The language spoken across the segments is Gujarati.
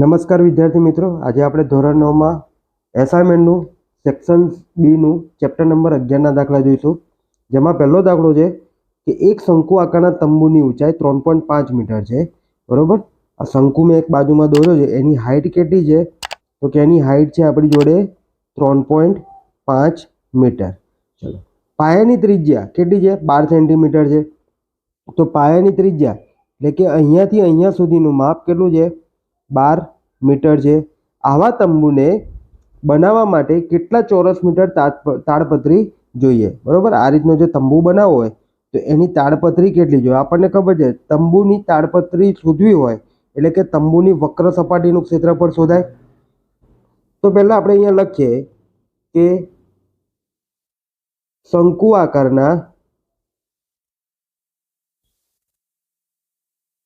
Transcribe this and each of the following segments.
નમસ્કાર વિદ્યાર્થી મિત્રો. આજે આપણે ધોરણ નવમાં એસાઇનમેન્ટનું સેક્શન બીનું ચેપ્ટર નંબર અગિયારના દાખલા જોઈશું. જેમાં પહેલો દાખલો છે કે એક શંકુ આકારના તંબુની ઊંચાઈ ત્રણ પોઈન્ટ પાંચ મીટર છે. બરાબર? આ શંકુ મેં એક બાજુમાં દોર્યો છે. એની હાઇટ કેટલી છે? તો કે એની હાઇટ છે આપણી જોડે ત્રણ પોઈન્ટ પાંચ મીટર. ચલો. પાયાની ત્રિજ્યા કેટલી છે? બાર સેન્ટીમીટર છે. તો પાયાની ત્રિજ્યા એટલે કે અહીંયાથી અહીંયા સુધીનું માપ કેટલું છે? બાર મીટર છે. આવા તંબુને બનાવવા માટે કેટલા ચોરસ મીટર તાડપ- તાડપત્રી જોઈએ? બરાબર? આ રીતનો જો તંબુ બનાવવો હોય, તો એની તાડપત્રી કેટલી જોઈએ? આપણને ખબર છે, તંબુની તાડપત્રી શોધવી હોય, એટલે કે તંબુની વક્ર સપાટીનું ક્ષેત્રફળ શોધાય. તો પહેલાં આપણે અહીંયા લખીએ કે શંકુ આકારના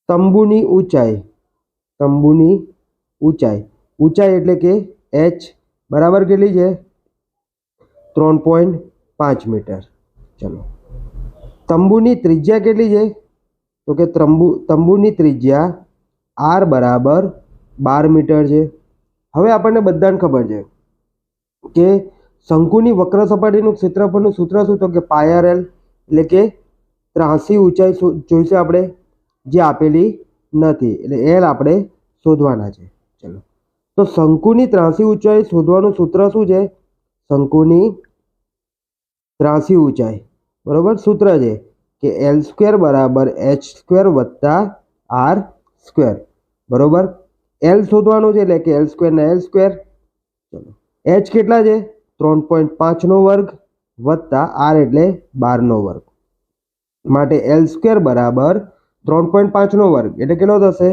તંબુની ઊંચાઈ તંબુની ઊંચાઈ. ઊંચાઈ એટલે કે એચ બરાબર કેટલી છે? ત્રણ પોઈન્ટ પાંચ મીટર. ચલો. તંબુની ત્રિજ્યા કેટલી છે? તો કે તંબુ તંબુની ત્રિજ્યા આર બરાબર બાર મીટર છે. હવે આપણને બધાને ખબર છે કે શંકુની વક્ર સપાટીનું ક્ષેત્રફળનું સૂત્ર શું? તો કે પાયર એલ એટલે કે ત્રાસી ઊંચાઈ જોઈશે આપણે. જે આપેલી નથી. એટલે એલ આપણે શોધવાના છે. ચલો. તો શંકુની ત્રાસી ઊંચાઈ શોધવાનું સૂત્ર શું છે? શંકુની ત્રાસી ઊંચાઈ. બરાબર? સૂત્ર છે કે એલ સ્ક્વેર બરાબર એચ સ્ક્વેર વત્તા આર સ્ક્વેર બરાબર? એલ શોધવાનું છે એટલે કે એલ સ્ક્વેરના એલ સ્ક્વેર ચલો. એચ કેટલા છે? ત્રણ પોઈન્ટ પાંચનો વર્ગ વત્તા આર એટલે બારનો વર્ગ. માટે એલ સ્ક્વેર બરાબર ત્રણ પોઈન્ટ પાંચનો વર્ગ. એટલે કેટલો થશે?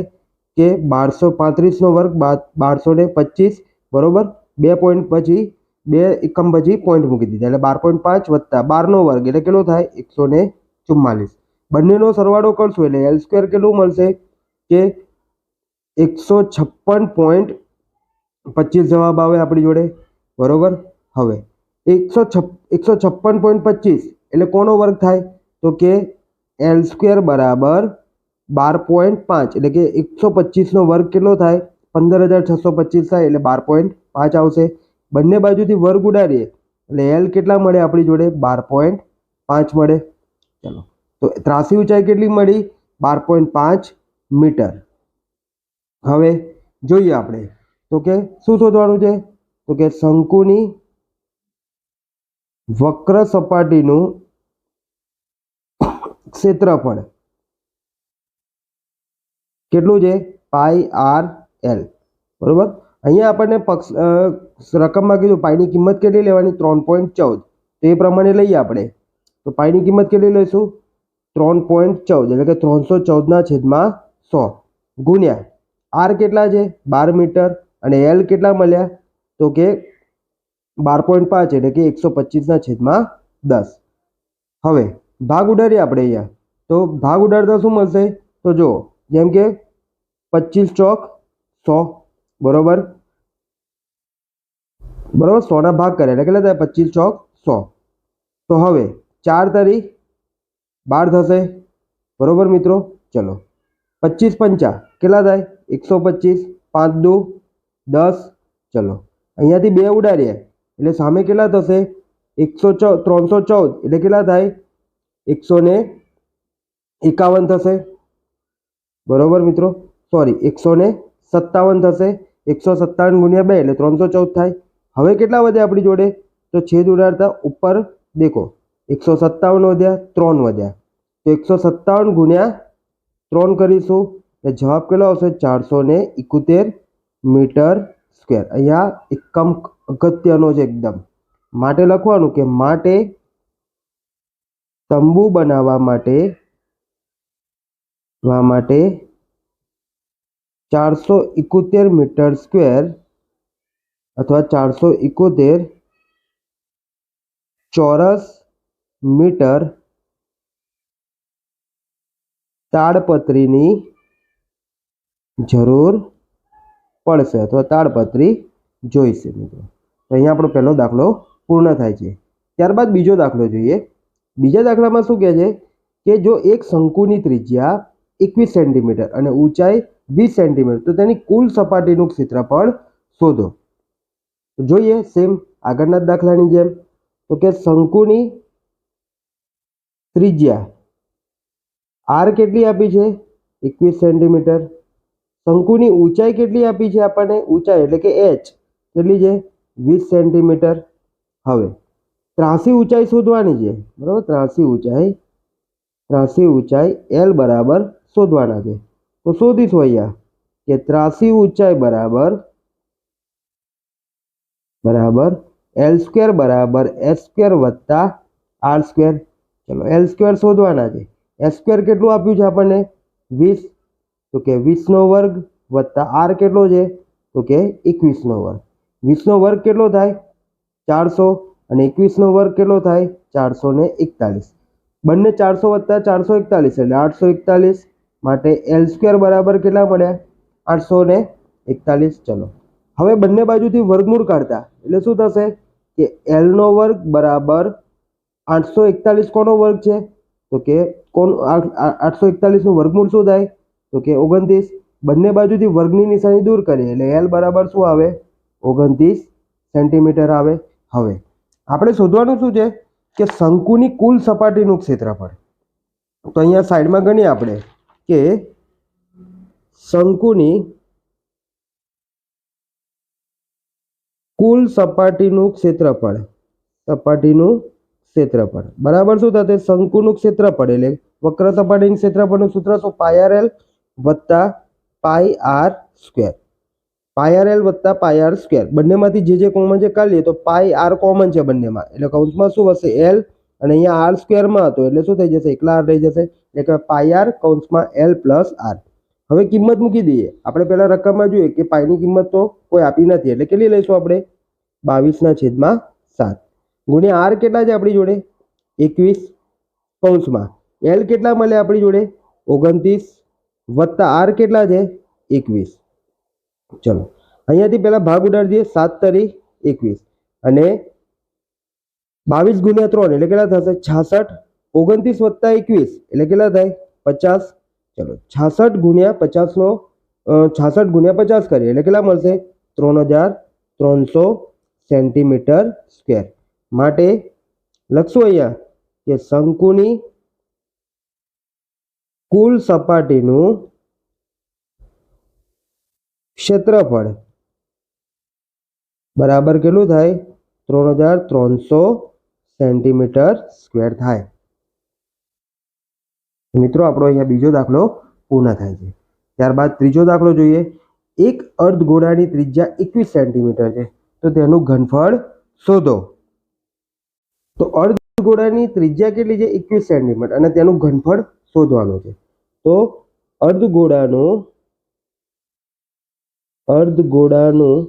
કે બારસો પાંત્રીસનો વર્ગ બારસો ને પચીસ બરોબર? બે પોઈન્ટ પછી, બે એકમ પછી પોઈન્ટ મૂકી દીધા. એટલે બાર પોઈન્ટ પાંચ વત્તા બારનો વર્ગ. એટલે કેટલો થાય? એકસો ને ચુમ્માલીસ. બંનેનો સરવાળો કરશું એટલે એલ સ્ક્વેર કેટલું મળશે? કે એકસો છપ્પન પોઈન્ટ પચીસ જવાબ આવે આપણી જોડે. બરોબર? હવે, એકસો છપ, એકસો છપ્પન પોઈન્ટ પચીસ એટલે કોનો વર્ગ થાય? તો કે એલ સ્ક્વેર બરાબર બાર પોઈન્ટ પાંચ એટલે કે એકસો પચીસનો વર્ગ કેટલો થાય? પંદર હજાર છસો પચીસ થાય એટલે બાર પોઈન્ટ પાંચ આવશે. બંને બાજુથી વર્ગ ઉડાડીએ એટલે એલ કેટલા મળે આપણી જોડે? બાર પોઈન્ટ પાંચ મળે. ચલો. તો ત્રાસી ઊંચાઈ કેટલી મળી? બાર પોઈન્ટ પાંચ મીટર. હવે જોઈએ આપણે. તો કે શું શોધવાનું છે? તો કે શંકુની વક્ર સપાટીનું ક્ષેત્રફળ. કેટલું છે? Pi R L. બરાબર? અહીંયા આપણને પક્ષ રકમમાં કીધું, પાઈની કિંમત કેટલી લેવાની? ત્રણ પોઈન્ટ ચૌદ. તો એ પ્રમાણે લઈએ આપણે. તો પાઈની કિંમત કેટલી લઈશું? ત્રણ પોઈન્ટ ચૌદ, એટલે કે ત્રણસો ચૌદના છેદમાં સો. ગુણ્યા, આર કેટલા છે? બાર મીટર. અને એલ કેટલા મળ્યા? તો કે બાર પોઈન્ટ પાંચ, એટલે કે એકસો પચીસના છેદમાં દસ. હવે, ભાગ ઉડાડીએ આપણે અહીંયા. તો ભાગ ઉડાડતા શું મળશે? તો જો જેમ કે પચીસ ચોક સો, બરોબર? બરોબર સોના ભાગ કરે એટલે કેટલા થાય? પચીસ ચોક સો. તો હવે ચાર તારીખ, બાર થશે. બરોબર મિત્રો? ચલો. પચીસ પંચા. કેટલા થાય? એકસો પચીસ, પાંચ દો, દસ. ચલો. અહીંયાથી બે ઉડાડીએ. એટલે સામે કેટલા થશે? એકસો ચૌદ, ત્રણસો ચૌદ. એટલે કેટલા થાય? એકસો ને એકાવન થશે. બરોબર મિત્રો? સોરી એકસો ને સત્તાવન થશે. એકસો સત્તાવન ગુણ્યા બે એટલે ત્રણસો ચૌદ થાય. હવે કેટલા વધ્યા આપણી જોડે? તો છેદ ઉડાડતા ઉપર દેખો. એકસો સત્તાવન વધ્યા, ત્રણ વધ્યા. તો એકસો સત્તાવન ગુણ્યા ત્રણ કરીશું. એટલે જવાબ કેટલો આવશે? ચારસો ને ઇકોતેર મીટર સ્ક્વેર. અહીંયા એકમ અગત્યનો છે એકદમ. માટે લખવાનું કે માટે તંબુ બનાવવા માટે માટે ચારસો ઇકોતેર મીટર સ્ક્વેર અથવા ચારસો ઇકોતેર ચોરસ મીટર તાડપત્રીની જરૂર પડશે અથવા તાડપત્રી જોઈશે મિત્રો. તો અહીંયા આપણો પહેલો દાખલો પૂર્ણ થાય છે. ત્યારબાદ બીજો દાખલો જોઈએ. બીજા દાખલામાં શું કહે છે? કે જો એક શંકુની ત્રિજ્યા એકવીસ સેન્ટીમીટર અને ઊંચાઈ વીસ સેન્ટીમીટર. તો તેની કુલ સપાટીનું ક્ષેત્રફળ શોધો. જોઈએ સેમ આગળના દાખલાની જેમ. તો કે શંકુની ત્રિજ્યા આર કેટલી આપી છે? એકવીસ સેન્ટીમીટર. શંકુની ઊંચાઈ કેટલી આપી છે આપણને? ઊંચાઈ એટલે કે એચ કેટલી છે? વીસ સેન્ટીમીટર. હવે, ત્રાસી ઊંચાઈ શોધવાની છે. બરાબર? ત્રાસી ઊંચાઈ ત્રાસી ઊંચાઈ એલ બરાબર શોધવાના છે. તો શોધી અહીંયા કે ત્રાસી ઊંચાઈ બરાબર બરાબર, એલ સ્ક્વેર બરાબર, એસ સ્ક્વેર વત્તા આર સ્ક્વેર. ચલો, એલ સ્ક્વેર શોધવાના છે. એસ સ્ક્વેર કેટલું આપ્યું છે આપણને? વીસ. તો કે વીસનો વર્ગ વત્તા આર કેટલો છે? તો કે એકવીસનો વર્ગ. વીસનો વર્ગ કેટલો થાય? ચારસો. અને એકવીસનો વર્ગ કેટલો થાય? ચારસો એકતાલીસ. બંને ચારસો વત્તા ચારસો એકતાલીસ એટલે આઠસો એકતાલીસ. માટે એલ સ્ક્વેર બરાબર કેટલા મળ્યા આઠસો ને એકતાલીસ. ચલો. હવે બંને બાજુથી વર્ગમૂળ કાઢતા. એટલે શું થશે કે એલનો વર્ગ બરાબર આઠસો એકતાલીસ કોનો વર્ગ છે? તો કે કોણ આઠસો એકતાલીસનું વર્ગમૂળ શું થાય? તો કે ઓગણત્રીસ. બંને બાજુથી વર્ગની નિશાની દૂર કરીએ. એટલે એલ બરાબર શું આવે? ઓગણત્રીસ સેન્ટીમીટર આવે. હવે આપણે શોધવાનું શું છે? કે શંકુની કુલ સપાટીનું ક્ષેત્રફળ. તો અહીંયા સાઈડમાં ગણીએ આપણે. કે શંકુની કુલ સપાટીનું ક્ષેત્રફળ સપાટીનું ક્ષેત્રફળ. બરાબર શું થશે? શંકુનું ક્ષેત્રફળ એટલે વક્ર સપાટીનું ક્ષેત્રફળનું સૂત્ર શું? પાય એલ વત્તા pi R square pi L વત્તા પાય આર સ્ક્વેર બંનેમાંથી જે જે કોમન છે કાઢીએ તો પાય આર કોમન છે બંનેમાં. એટલે કૌંસમાં શું હશે? એલ અને અહીંયા આર સ્ક્વેરમાં હતો, એટલે શું થઈ જશે? એકલા આર રહી જશે. એટલે કે પાય આર કૌંસમાં એલ પ્લસ આર હવે કિંમત મૂકી દઈએ. આપણે પહેલાં રકમમાં જોઈએ કે પાયની કિંમત તો કોઈ આપી નથી. એટલે કેટલી લઈશું આપણે? બાવીસના છેદમાં સાત. ગુણ્યા આર કેટલા છે આપણી જોડે? એકવીસ કૌંસમાં. એલ કેટલા મળે આપણી જોડે? ઓગણત્રીસ વત્તા આર કેટલા છે? એકવીસ. ચલો. અહીંયાથી પહેલાં ભાગ ઉડાડી દઈએ. સાત તરી એકવીસ. અને બાવીસ ગુણ્યા ત્રણ એટલે કેટલા થશે? છાસઠ. ઓગણત્રીસ વત્તા એકવીસ એટલે કેટલા થાય? પચાસ. ચલો, છાસઠ ગુણ્યા પચાસનો છાસઠ ગુણ્યા પચાસ કરીએ એટલે કેટલા મળશે? ત્રણ હજાર ત્રણસો સેન્ટીમીટર સ્ક્વેર. માટે લખશું અહીંયા કે શંકુની કુલ સપાટીનું ક્ષેત્રફળ બરાબર કેટલું થાય? ત્રણ હજાર ત્રણસો સેન્ટીમીટર સ્ક્વેર થાય. મિત્રો, આપણો અહીંયા બીજો દાખલો પૂર્ણ થાય છે. ત્યારબાદ ત્રીજો દાખલો જોઈએ. એક અર્ધગોળાની ત્રિજ્યા એકવીસ સેન્ટીમીટર છે. તો તેનું ઘનફળ શોધો. તો અર્ધગોળાની ત્રિજ્યા કેટલી છે? એકવીસ સેન્ટીમીટર. અને તેનું ઘનફળ શોધવાનું છે. તો અર્ધગોળાનું અર્ધગોળાનું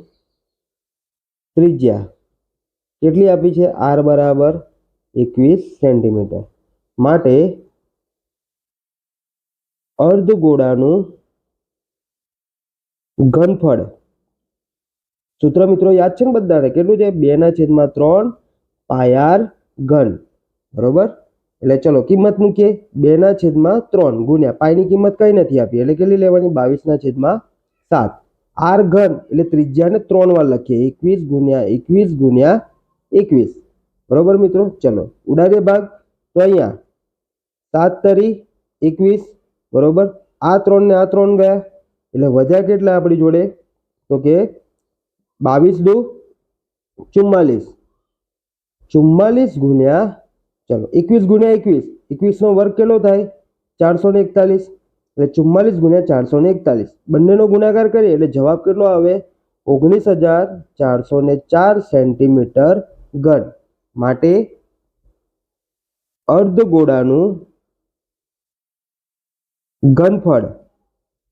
ત્રિજ્યા કેટલી આપી છે? આર બરાબર એકવીસ સેન્ટીમીટર. માટે અર્ધગોળાનું ઘનફળ. સૂત્ર મિત્રો યાદ છે ને બધાને? કેટલું છે? બે ના છેદમાં ત્રણ પાયાર ઘન. બરોબર? એટલે ચલો, કિંમત મૂકીએ. બે ના છેદમાં ત્રણ ગુણ્યા. પાયની કિંમત કઈ નથી આપી. એટલે કેટલી લેવાની? બાવીસ ના છેદમાં સાત. આર ઘન એટલે ત્રિજ્યાને ત્રણ વાર લખીએ. એકવીસ ગુણ્યા એકવીસ ગુણ્યા એકવીસ. બરોબર મિત્રો? ચલો. ઉડાડીએ ભાગ. તો અહીંયા સાત તરી, એકવીસ. બરોબર? આ ત્રણ ને આ ત્રણ ગયા. એટલે વધ્યા કેટલા આપણી જોડે? તો કે બાવીસ દુ ચુમ્માલીસ. ચુમ્માલીસ ગુણ્યા, ચલો, એકવીસ ગુણ્યા એકવીસ. એકવીસનો વર્ગ કેટલો થાય? ચારસો ને એકતાલીસ. એટલે ચુમ્માલીસ ગુણ્યા ચારસો ને એકતાલીસ. બંનેનો ગુણાકાર કરીએ એટલે જવાબ કેટલો આવે? ઓગણીસ હજાર ચારસો ને ચાર સેન્ટીમીટર ઘન માટે અર્ધગોળાનું ઘનફળ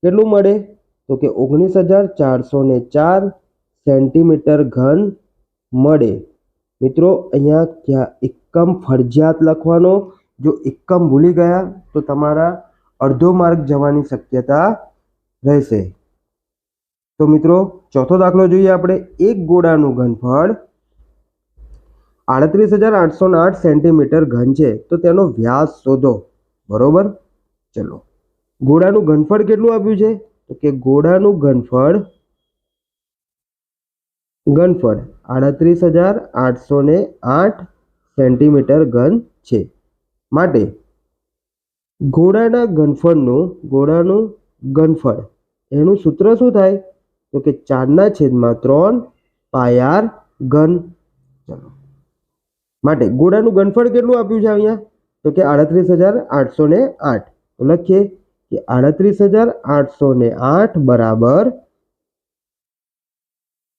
કેટલું મળે? તો કે ઓગણીસ હજાર ચારસો ને ચાર સેન્ટીમીટર ઘન મળે. મિત્રો, અહીંયા ક્યાં એકમ ફરજિયાત લખવાનો? જો એકમ ભૂલી ગયા, તો તમારા અડધો માર્ક જવાની શક્યતા રહેશે. તો મિત્રો, ચોથો દાખલો જોઈએ આપણે. એક ગોળાનું ઘનફળ આડત્રીસ હજાર આઠસો આઠ સેન્ટીમીટર ઘન છે. તો તેનો વ્યાસ શોધો. બરોબર? ચલો. ગોળાનું ઘનફળ કેટલું આપ્યું છે? તો કે ગોળાનું ઘનફળ ઘનફળ આડત્રીસ હજાર આઠસો ને આઠ સેન્ટીમીટર ઘન છે. માટે ઘોડાના ઘનફળનું ઘોડાનું ઘનફળ, એનું સૂત્ર શું થાય? તો કે ચારના છેદમાં ત્રણ પાયાર ઘન. ચલો. માટે ઘોડાનું ઘનફળ કેટલું આપ્યું છે અહીંયા? તો કે આડત્રીસ હજાર આઠસો ને આઠ. તો લખીએ કે આડત્રીસ હજાર આઠસો ને આઠ બરાબર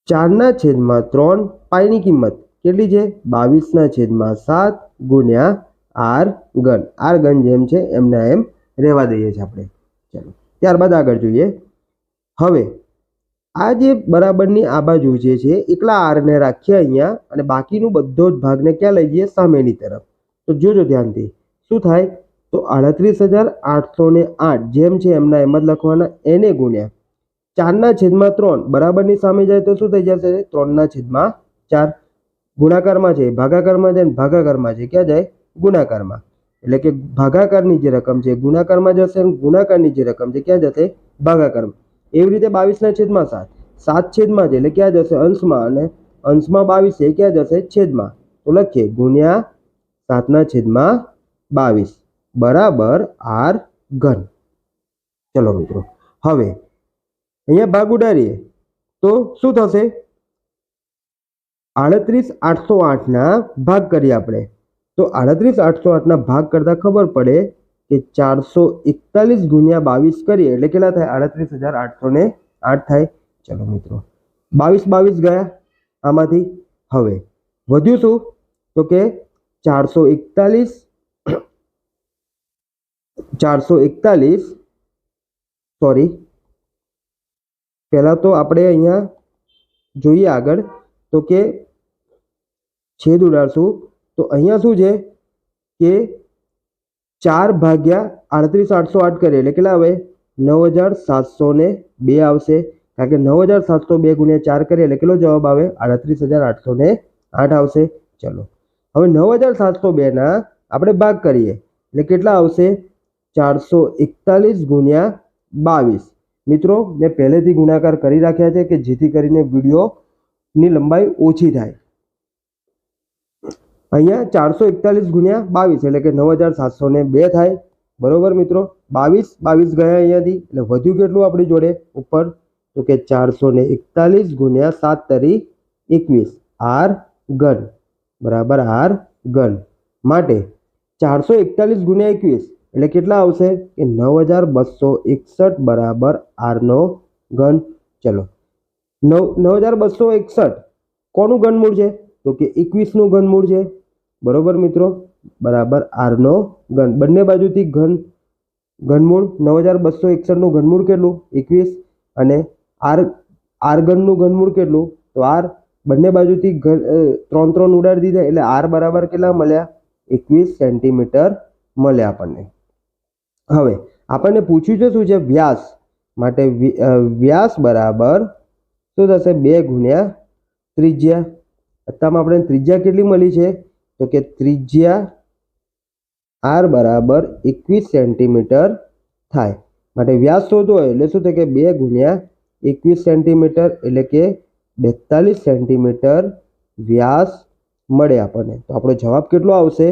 ચારના છેદમાં ત્રણ પાયની કિંમત કેટલી છે? બાવીસના છેદમાં સાત ગુણ્યા આર ગન આર ગન જેમ છે એમના એમ રહેવા દઈએ છીએ આપણે. ચાલો, ત્યારબાદ આગળ જોઈએ. હવે આ જે બરાબરની આ બાજુ જે છે, એકલા આરને રાખીએ અહીંયા અને બાકીનું બધો જ ભાગને ક્યાં લઈ જઈએ? સામેની તરફ. તો જોજો ધ્યાનથી. શું થાય? તો આડત્રીસ હજાર આઠસો ને આઠ જેમ છે એમના એમ જ લખવાના, એને ગુણ્યા. ચારના છેદમાં ત્રણ બરાબરની સામે જાય તો શું થઈ જશે? ત્રણના છેદમાં ચાર. ગુણાકારમાં છે ભાગાકારમાં જાય ભાગાકારમાં છે ક્યાં જાય? ગુણાકારમાં. એટલે કે ભાગાકારની જે રકમ છે ગુણાકારમાં જશે ગુણાકારની જે રકમ છે ક્યાં જશે? ભાગાકારમાં. એવી રીતે બાવીસના છેદમાં સાત. સાત છેદમાં છે એટલે ક્યાં જશે? અંશમાં. અને અંશમાં બાવીસ છે, ક્યાં જશે? છેદમાં. તો લખીએ, ગુણ્યા સાતના છેદમાં બાવીસ. બરાબર આર ઘન. ચલો મિત્રો, હવે અહીંયા ભાગ ઉડાડીએ. તો શું થશે? આડત્રીસ આઠસો આઠના ભાગ કરીએ આપણે. તો આડત્રીસ આઠસો આઠના ભાગ કરતાં ખબર પડે કે ચારસો એકતાલીસ ગુણ્યા બાવીસ કરીએ, એટલે કેટલા થાય? આડત્રીસ હજાર આઠસો ને આઠ થાય. ચલો મિત્રો, બાવીસ બાવીસ ગયા આમાંથી. હવે વધ્યું શું? તો કે ચારસો એકતાલીસ ચારસો એકતાલીસ, સોરી, પહેલાં તો આપણે અહીંયા જોઈએ આગળ, તો કે છેદ ઉડાડશું. તો અહીંયા શું છે? કે ચાર ભાગ્યા આડત્રીસ આઠસો આઠ કરીએ. એટલે કેટલા આવે? નવ હજાર સાતસો ને બે આવશે. કારણ કે નવ હજાર સાતસો બે ગુણ્યા ચાર કરીએ એટલે કેટલો જવાબ આવે? આડત્રીસ હજાર આઠસો ને આઠ આવશે. ચલો. હવે નવ હજાર સાતસો બેના આપણે ભાગ કરીએ. એટલે કેટલા આવશે? ચારસો એકતાલીસ ગુણ્યા બાવીસ. મિત્રો, મેં પહેલેથી ગુણાકાર કરી રાખ્યા છે કે જેથી કરીને વિડીયોની લંબાઈ ઓછી થાય. અહીંયા ચારસો એકતાલીસ ગુણ્યા બાવીસ, એટલે કે નવ હજાર સાતસો ને બે થાય. બરોબર મિત્રો? બાવીસ બાવીસ ગયા અહીંયાથી, એટલે વધ્યું કેટલું આપણી જોડે? ઉપર, તો કે ચારસો ને એકતાલીસ ગુણ્યા સાત તરી એકવીસ. આર ઘન. બરાબર, આર ઘન. માટે ચારસો એકતાલીસ ગુણ્યા એકવીસ, એટલે કેટલા આવશે? કે નવ હજાર બસો એકસઠ બરાબર આરનો ઘન. ચલો. નવ નવ હજાર બસો એકસઠ. કોનું ઘનમૂળ છે? તો કે એકવીસનું ઘનમૂળ છે. બરોબર મિત્રો? બરાબર, આરનો ઘન. બંને બાજુથી ઘન, ઘનમૂળ નવ હજાર બસો એકસઠનું ઘનમૂળ કેટલું? એકવીસ. અને આર આર ઘનનું ઘનમૂળ કેટલું? તો આર બંને બાજુથી ઘન ત્રણ ત્રણ ઉડાડી દીધા. એટલે આર બરાબર કેટલા મળ્યા? એકવીસ સેન્ટીમીટર મળ્યા આપણને. હવે, આપણને પૂછ્યું છે શું છે વ્યાસ? માટે વ્યાસ બરાબર શું થશે? બે ગુણ્યા ત્રિજ્યા. અત્યારમાં આપણે ત્રિજ્યા કેટલી મળી છે? તો કે ત્રિજ્યા આર બરાબર એકવીસ સેન્ટીમીટર થાય. માટે વ્યાસ શોધવો હોય એટલે શું થાય કે બે ગુણ્યા એકવીસ સેન્ટીમીટર એટલે કે બેતાલીસ સેન્ટીમીટર વ્યાસ મળે આપણને. તો આપણો જવાબ કેટલો આવશે?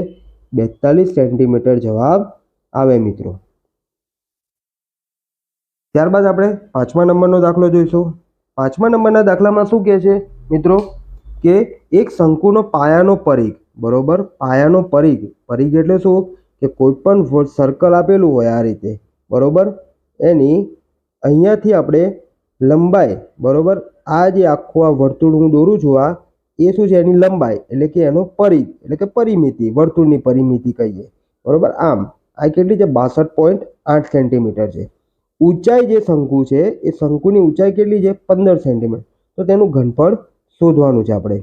બેતાલીસ સેન્ટીમીટર જવાબ આવે મિત્રો. ત્યારબાદ આપણે પાંચમા નંબરનો દાખલો જોઈશું. પાંચમા નંબરના દાખલામાં શું કહે છે મિત્રો? કે એક શંકુનો પાયાનો પરિઘ બરોબર? પાયાનો પરિઘ. પરિઘ એટલે શું? કે કોઈ પણ સર્કલ આપેલું હોય આ રીતે. બરોબર? એની અહીંયાથી આપણે લંબાઈ, બરોબર? આ જે આખું આ વર્તુળ હું દોરું છું આ, એ શું છે? એની લંબાઈ. એટલે કે એનો પરિઘ. એટલે કે પરિમિતિ. વર્તુળની પરિમિતિ કહીએ. બરોબર? આમ, આ કેટલી છે? બાસઠ પોઈન્ટ આઠ સેન્ટીમીટર છે. ઊંચાઈ જે શંકુ છે, એ શંકુની ઊંચાઈ કેટલી છે? પંદર સેન્ટીમીટર. તો તેનું ઘનફળ શોધવાનું છે આપણે.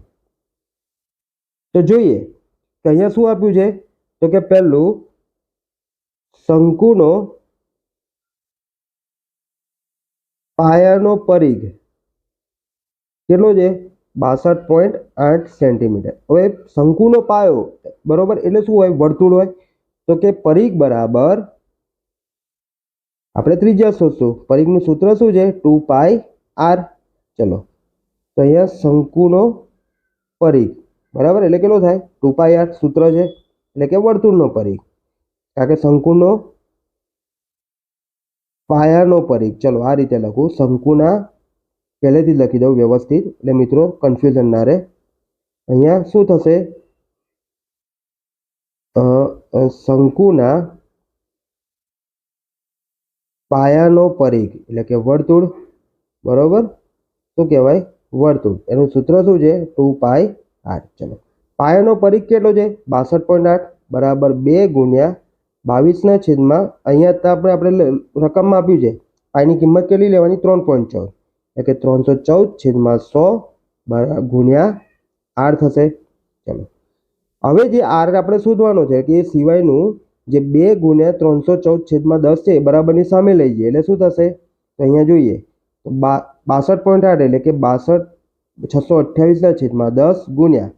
તો જોઈએ કે અહીંયા શું આપ્યું છે? તો કે પહેલું શંકુનો પાયાનો પરિઘ. કેટલો છે? બાસઠ પોઈન્ટ આઠ સેન્ટીમીટર. હવે શંકુનો પાયો, બરોબર? એટલે શું હોય? વર્તુળ હોય. તો કે પરિઘ બરાબર આપણે ત્રિજ્યા શોધશું. પરિઘનું સૂત્ર શું છે? Two pi R. ચલો. તો અહીંયા શંકુનો પરિઘ. બરાબર? એટલે કેટલો થાય? ટુ પાઈ આર સૂત્ર છે. એટલે કે વર્તુળનો પરિઘ. કારણ કે શંકુનો પાયાનો પરિઘ. ચલો, આ રીતે લખું. શંકુના પહેલેથી જ લખી દઉં વ્યવસ્થિત. એટલે મિત્રો કન્ફ્યુઝન ના રહે. અહીંયા શું થશે? શંકુના પાયાનો પરિઘ. એટલે કે વર્તુળ. બરોબર? શું કહેવાય? વર્તુળ. એનું સૂત્ર શું છે? ટુ પાઈ આઠ, ચલો. પાયાનો પરીખ કેટલો છે? બાસઠ પોઈન્ટ આઠ બરાબર બે ગુણ્યા બાવીસના છેદમાં અહીંયા આપણે આપણે રકમમાં આપ્યું છે. પાયની કિંમત કેટલી લેવાની? ત્રણ પોઈન્ટ ચૌદ. એટલે કે ત્રણસો ચૌદ છેદમાં સો ગુણ્યા આર થશે. ચલો. હવે જે આર આપણે શોધવાનો છે કે એ સિવાયનું જે બે ગુણ્યા ત્રણસો ચૌદ છેદમાં દસ છે એ બરાબરની સામે લઈ જઈએ. એટલે શું થશે? તો અહીંયા જોઈએ. તો બાસઠ પોઈન્ટ આઠ એટલે કે બાસઠ છસો અઠ્યાવીસના છેદમાં દસ ગુણ્યા.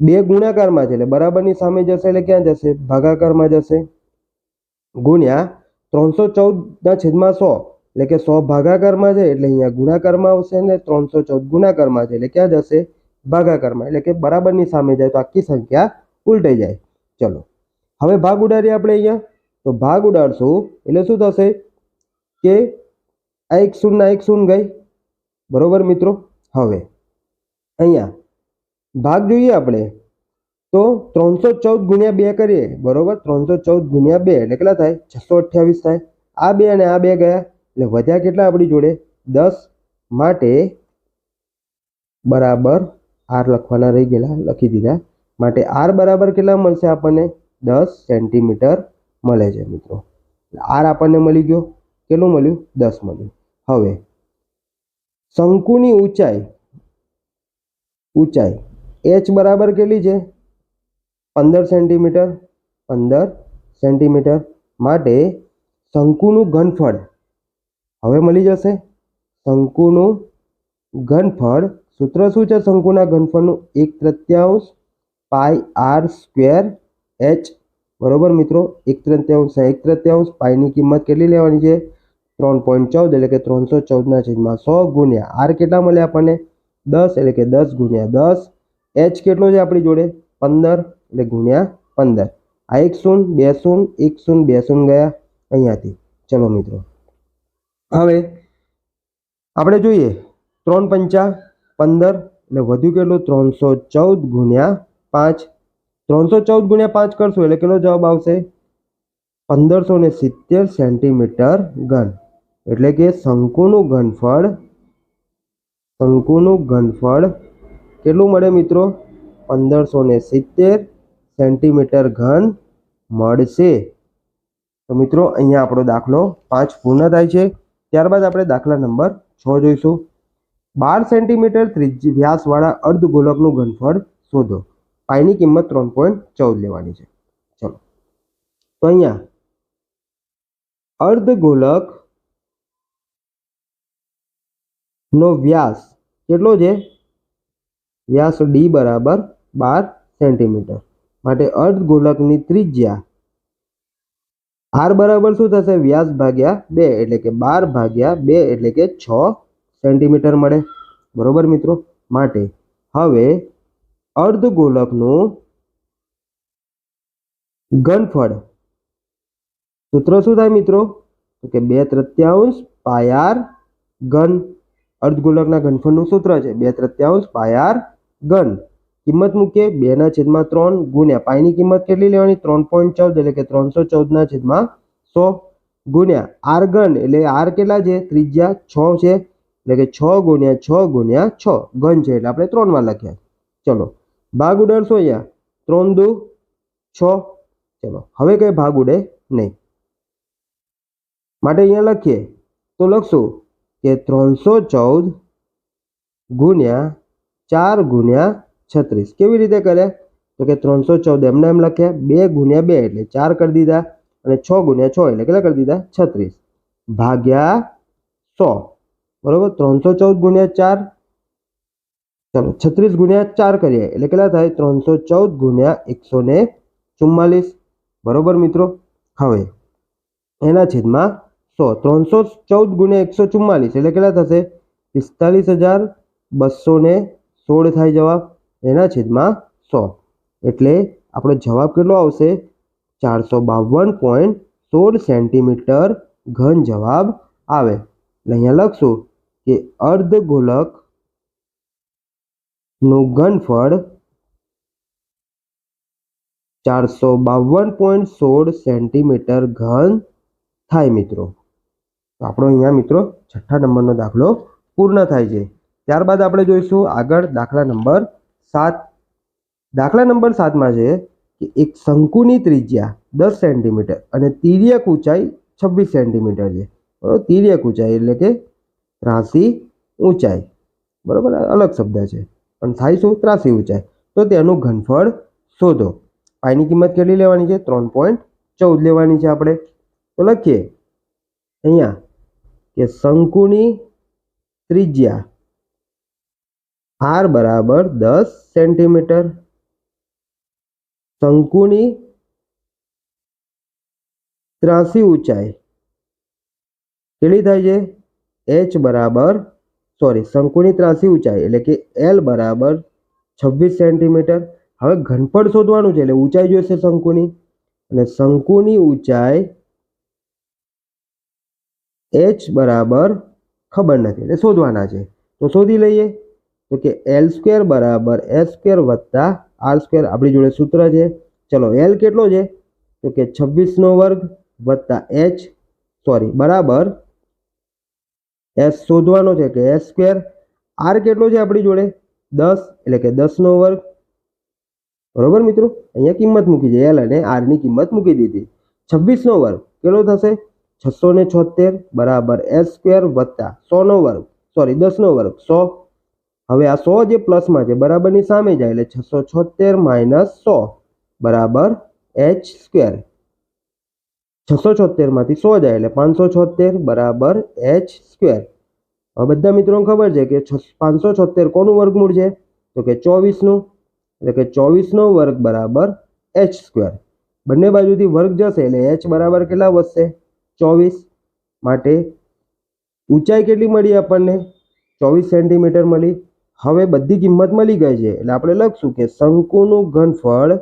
બે ગુણાકારમાં છે એટલે બરાબરની સામે જશે એટલે ક્યાં જશે? ભાગાકારમાં જશે. ગુણ્યા ત્રણસો ચૌદના છેદમાં સો. એટલે કે સો ભાગાકારમાં છે એટલે અહીંયા ગુણાકારમાં આવશે ને ત્રણસો ચૌદ ગુણાકારમાં છે એટલે ક્યાં જશે? ભાગાકારમાં. એટલે કે બરાબરની સામે જાય તો આખી સંખ્યા ઉલટાઈ જાય. ચલો. હવે ભાગ ઉડાડીએ આપણે અહીંયા. તો ભાગ ઉડાડશું. એટલે શું થશે? કે આ એક શૂન્ય, આ એક શૂન્ય ગઈ. બરોબર મિત્રો? હવે, અહીંયા, ભાગ જોઈએ આપણે. તો ત્રણસો ચૌદ ગુણ્યા બે કરીએ, બરોબર? ત્રણસો ચૌદ ગુણ્યા બે એટલે કેટલા થાય? છસો અઠ્યાવીસ થાય. આ બે અને આ બે ગયા, એટલે વધ્યા કેટલા આપણી જોડે? દસ માટે બરાબર આર લખવાના રહી ગયેલા, લખી દીધા. માટે આર બરાબર કેટલા મળશે આપણને? દસ સેન્ટીમીટર મળે છે મિત્રો. આર આપણને મળી ગયો. કેટલું મળ્યું? દસ મળ્યું. હવે શંકુની ઊંચાઈ ઊંચાઈ એચ બરાબર કેટલી છે? પંદર સેન્ટીમીટર પંદર સેન્ટીમીટર માટે શંકુનું ઘનફળ. હવે મળી જશે. શંકુનું ઘનફળ સૂત્ર શું છે? શંકુના ઘનફળનું એક તૃત્યાંશ પાઈ આર સ્ક્વેર એચ બરોબર મિત્રો? એક તૃત્યાંશ એક તૃત્યાંશ પાઈની કિંમત કેટલી લેવાની છે? ત્રણ પોઈન્ટ ચૌદ એટલે કે ત્રણસો ચૌદના છેદમાં સો ગુણ્યા આર કેટલા મળે આપણને? દસ એટલે કે દસ ગુણ્યા દસ. એચ કેટલો છે આપણી જોડે? પંદર એટલે ગુણ્યા પંદર. આ એક શૂન બે શૂન એક શૂન બે શૂન ગયા અહીંયાથી. ચલો મિત્રો. હવે આપણે જોઈએ. ત્રણ પંચા પંદર એટલે વધુ કેટલું? ત્રણસો ચૌદ ગુણ્યા પાંચ. ત્રણસો ચૌદ ગુણ્યા પાંચ કરશું એટલે કેટલો જવાબ આવશે? પંદરસો ને સિત્તેર સેન્ટીમીટર ઘન. એટલે કે શંકુનું ઘનફળ શંકુનું ઘનફળ કેટલું મળે મિત્રો? પંદરસો ને સિત્તેર સેન્ટીમીટર ઘન મળશે. તો મિત્રો, અહીંયા આપણો દાખલો પાંચ પૂર્ણ થાય છે. ત્યારબાદ આપણે દાખલા નંબર છ જોઈશું. બાર સેન્ટીમીટર ત્રીજી વ્યાસવાળા અર્ધગોલકનું ઘનફળ શોધો. પાઈની કિંમત ત્રણ પોઈન્ટ ચૌદ લેવાની છે. ચલો. તો અહીંયા અર્ધગોલક નો વ્યાસ કેટલો છે? વ્યાસ ડી બરાબર બાર સેન્ટીમીટર. માટે અર્ધગોલકની ત્રિજ્યા આર બરાબર શું થશે? વ્યાસ ભાગ્યા બે, એટલે કે બાર ભાગ્યા બે, એટલે કે છ સેન્ટીમીટર મળે. બરોબર મિત્રો? માટે હવે અર્ધગોલકનું ઘનફળ સૂત્ર શું થાય મિત્રો? તો કે બે તૃતીયાંશ પાયાર ઘન અર્ધગોલકના ઘનફળનું સૂત્ર છે. બે તૃત્યાંશ પાયાર ઘન. કિંમત મૂકીએ બે ના છેદમાં ત્રણ ગુણ્યા પાઈની કિંમત કેટલી લેવાની? ત્રણ પોઈન્ટ ચૌદ એટલે કે ત્રણસો ચૌદના છેદમાં સો ગુણ્યા આર ઘન. એટલે આર કેટલા છે? ત્રિજ્યા છ છે. એટલે કે છ ગુણ્યા છ ગુણ્યા છ ઘન છે. એટલે આપણે ત્રણમાં લખ્યા. ચલો, ભાગ ઉડાડશો અહીંયા. ત્રણ દુ છ. ચલો, હવે કઈ ભાગ ઉડે નહીં. માટે અહીંયા લખીએ. તો લખશું. કે ત્રણસો ચૌદ ગુણ્યા ચાર ગુણ્યા છત્રીસ. કેવી રીતે કરે? તો કે ત્રણસો ચૌદ એમને એમ લખ્યા બે ગુણ્યા બે એટલે ચાર કરી દીધા અને છ ગુણ્યા છ એટલે કેટલા કરી દીધા? છત્રીસ. ભાગ્યા સો. બરોબર? ત્રણસો ચૌદ ગુણ્યા ચાર. ચલો, છત્રીસ ગુણ્યા ચાર કરીએ એટલે કેટલા થાય? ત્રણસો ચૌદ ગુણ્યા એકસો ને ચુમ્માલીસ. બરોબર મિત્રો? હવે, એના છેદમાં સો, ત્રણસો ચૌદ ગુણ્યા એકસો ચુમ્માલીસ એટલે કેટલા થશે? પિસ્તાલીસ હજાર બસો ને સોળ થાય જવાબ એના છેદમાં સો. એટલે આપણો જવાબ કેટલો આવશે? ચારસો બાવન પોઈન્ટ સોળ સેન્ટીમીટર ઘન જવાબ આવે. એટલે અહીંયા લખશું કે અર્ધનું ઘનફળ ચારસો બાવન પોઈન્ટ સોળ સેન્ટીમીટર ઘન થાય મિત્રો. તો આપણો અહીંયા મિત્રો છઠ્ઠા નંબરનો દાખલો પૂર્ણ થાય છે. ત્યારબાદ આપણે જોઈશું આગળ દાખલા નંબર સાત. દાખલા નંબર સાતમાં છે કે એક શંકુની ત્રિજ્યા દસ સેન્ટીમીટર અને તિર્યક ઊંચાઈ છવ્વીસ સેન્ટીમીટર છે. બરાબર? તિર્યક ઊંચાઈ એટલે કે ત્રાસી ઊંચાઈ. બરાબર? અલગ શબ્દ છે. પણ થાય શું? ત્રાસી ઊંચાઈ. તો તેનું ઘનફળ શોધો. પાઈની કિંમત કેટલી લેવાની છે? ત્રણ પોઈન્ટ ચૌદ લેવાની છે આપણે. તો લખીએ. અહીંયા કે શંકુની ત્રિજ્યા આર બરાબર દસ સેન્ટીમીટર. શંકુની ત્રાસી ઊંચાઈ કેટલી થાય છે? એચ બરાબર સોરી શંકુની ત્રાસી ઊંચાઈ એટલે કે એલ બરાબર છવ્વીસ સેન્ટીમીટર. હવે ઘનફળ શોધવાનું છે એટલે ઊંચાઈ જોઈશે શંકુની. અને શંકુની ઊંચાઈ એચ બરાબર ખબર નથી. એટલે શોધવાના છે. તો શોધી લઈએ. તો કે એલ સ્ક્વેર બરાબર એસ સ્ક્વેર વત્તા આર સ્ક્વેર આપણી જોડે સૂત્ર છે. ચલો એલ કેટલો છે? તો કે છવ્વીસનો વર્ગ વત્તા એચ સોરી બરાબર એસ શોધવાનો છે કે એસ સ્ક્વેર આર કેટલો છે આપણી જોડે? દસ, એટલે કે દસનો વર્ગ. બરોબર મિત્રો? અહીંયા કિંમત મૂકી છે. એલ અને આરની કિંમત મૂકી દીધી. છવ્વીસનો વર્ગ કેટલો થશે? છસો ને છોતેર બરાબર એસ સ્ક્વેર વત્તા સોનો વર્ગ. સોરી દસનો વર્ગ. સો. હવે આ સો જે પ્લસમાં છે, બરાબરની સામે જાય એટલે છસો છોતેર માઇનસ સો બરાબર એચ સ્ક્વેર. છસો છોતેરમાંથી સો જાય એટલે પાંચસો છોતેર બરાબર એચ સ્ક્વેર. હવે બધા મિત્રોને ખબર છે કે પાંચસો છોતેર કોનું વર્ગમૂળ છે? તો કે ચોવીસનું. એટલે કે ચોવીસનો વર્ગ બરાબર એચ સ્ક્વેર. બંને બાજુથી વર્ગ જશે એટલે એચ બરાબર કેટલા વધશે? ચોવીસ માટે ઊંચાઈ કેટલી મળી આપણને? ચોવીસ સેન્ટીમીટર મળી. હવે બધી કિંમત મળી ગઈ છે. એટલે આપણે લખશું કે શંકુનું ઘનફળ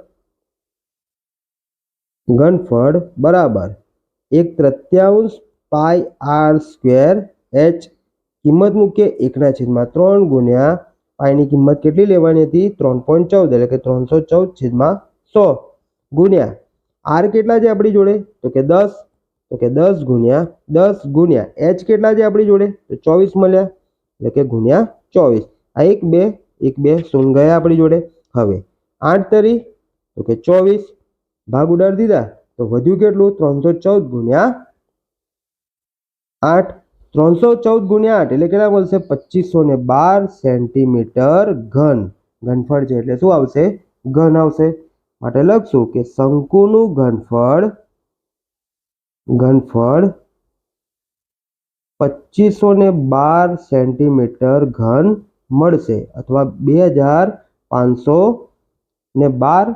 ઘનફળ બરાબર એક તૃત્યાંશ પાય આર સ્ક્વેર એચ. કિંમત મૂકીએ એકના છેદમાં ત્રણ ગુણ્યા પાયની કિંમત કેટલી લેવાની હતી? ત્રણ પોઈન્ટ ચૌદ, એટલે કે ત્રણસો ચૌદ છેદમાં સો ગુણ્યા. આર કેટલા છે આપણી જોડે? તો કે દસ. તો કે દસ ગુણ્યા દસ ગુણ્યા એચ કેટલા છે આપણી જોડે? તો ચોવીસ મળ્યા. એટલે કે ગુણ્યા ચોવીસ. આ એક બે એક બે શૂન્ય ગયા આપણી જોડે. હવે આઠ તરી, તો કે ચોવીસ. ભાગ ઉડાડી દીધા. તો વધ્યું કેટલું? ત્રણસો ચૌદ ગુણ્યા આઠ. ત્રણસો ચૌદ ગુણ્યા આઠ. એટલે કેટલા મળશે? પચીસો ને બાર સેન્ટીમીટર ઘન. ઘનફળ છે એટલે શું આવશે? ઘન આવશે. માટે લખશું કે શંકુનું ઘનફળ ઘનફળ પચીસો ને બાર સેન્ટીમીટર ઘન મળશે અથવા બે હજાર પાંચસો ને બાર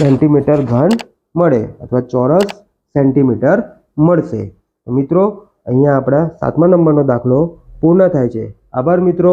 સેન્ટીમીટર ઘન મળે અથવા ચોરસ સેન્ટીમીટર મળશે. મિત્રો, અહીંયા આપણા સાતમા નંબરનો દાખલો પૂર્ણ થાય છે. આભાર મિત્રો.